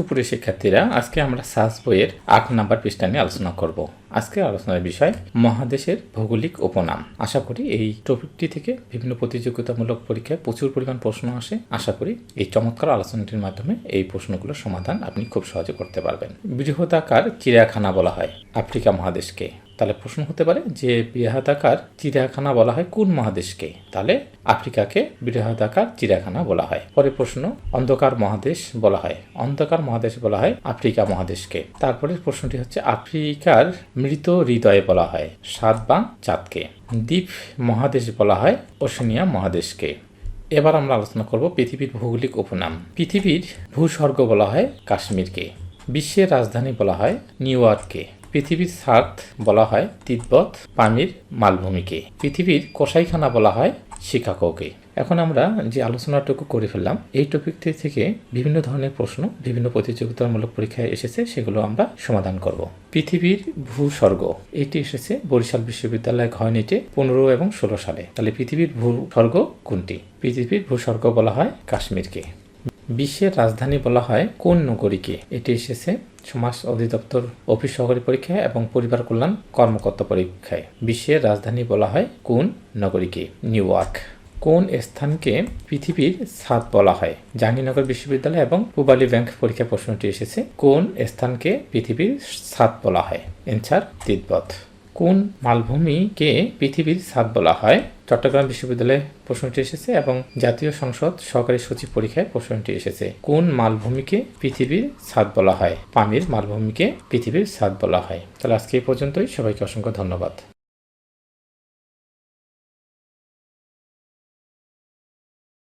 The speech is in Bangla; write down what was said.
সুপ্রিয় শিক্ষার্থীরা, আজকে আমরা সাস বইয়ের আট নাম্বার পৃষ্ঠা নিয়ে আলোচনা করব। আজকে আলোচনার বিষয় মহাদেশের ভৌগোলিক উপনাম। আশা করি এই টপিকটি থেকে বিভিন্ন প্রতিযোগিতামূলক পরীক্ষায় প্রচুর পরিমাণ প্রশ্ন আসে। আশা করি এই চমৎকার আলোচনাটির মাধ্যমে এই প্রশ্নগুলোর সমাধান আপনি খুব সহজে করতে পারবেন। বৃহদাকার চিড়িয়াখানা বলা হয় আফ্রিকা মহাদেশকে। তাহলে প্রশ্ন হতে পারে যে বৃহদাকার চিড়িয়াখানা বলা হয় কোন মহাদেশকে? তাহলে আফ্রিকাকে বৃহদাকার চিড়িয়াখানা বলা হয়। পরে প্রশ্ন, অন্ধকার মহাদেশ বলা হয়। অন্ধকার মহাদেশ বলা হয় আফ্রিকা মহাদেশকে। তারপরে প্রশ্নটি হচ্ছে, আফ্রিকার মৃত হৃদয়ে বলা হয় সাত বা চাঁদকে। দ্বীপ মহাদেশ বলা হয় ওশেনিয়া মহাদেশকে। এবার আমরা আলোচনা করব পৃথিবীর ভৌগোলিক উপনাম। পৃথিবীর ভূস্বর্গ বলা হয় কাশ্মীরকে। বিশ্বের রাজধানী বলা হয় নিউ ইয়র্ককে। পৃথিবীর সার্থ বলা হয় তিব্বত পামির মালভূমিকে। পৃথিবীর কসাইখানা বলা হয় শিকাগোকে। এখন আমরা যে আলোচনাটুকু করে ফেললাম, এই টপিকটি থেকে বিভিন্ন ধরনের প্রশ্ন, বিভিন্ন প্রতিযোগিতামূলক পরীক্ষায় এসেছে, সেগুলো আমরা সমাধান করব। পৃথিবীর ভূস্বর্গ, এটি এসেছে বরিশাল বিশ্ববিদ্যালয় ঘয়নিটে পনেরো এবং ষোলো সালে। তাহলে পৃথিবীর ভূস্বর্গ কোনটি? পৃথিবীর ভূস্বর্গ বলা হয় কাশ্মীরকে। বিশ্বের রাজধানী বলা হয় কোন নগরীকে? এটি এসেছে সমাজ অধিদপ্তর, অফিস সহকারী পরীক্ষায় এবং পরিবার কল্যাণ কর্মকর্তা পরীক্ষায়। বিশ্বের রাজধানী বলা হয় কোন নগরীকে? New York. কোন স্থানকে পৃথিবীর ছাদ বলা হয়? জাহাঙ্গীরনগর বিশ্ববিদ্যালয় এবং পূবালী ব্যাংক পরীক্ষা প্রশ্নটি এসেছে, কোন স্থানকে পৃথিবীর ছাদ বলা হয়? এনসার তিব্বত। কোন মালভূমিকে পৃথিবীর ছাদ বলা হয়? চট্টগ্রাম বিশ্ববিদ্যালয়ে প্রশ্নটি এসেছে এবং জাতীয় সংসদ সহকারী সচিব পরীক্ষায় প্রশ্নটি এসেছে। কোন মালভূমিকে পৃথিবীর ছাদ বলা হয়? পামির মালভূমিকে পৃথিবীর ছাদ বলা হয়। তাহলে আজকে এই পর্যন্তই। সবাইকে অসংখ্য ধন্যবাদ।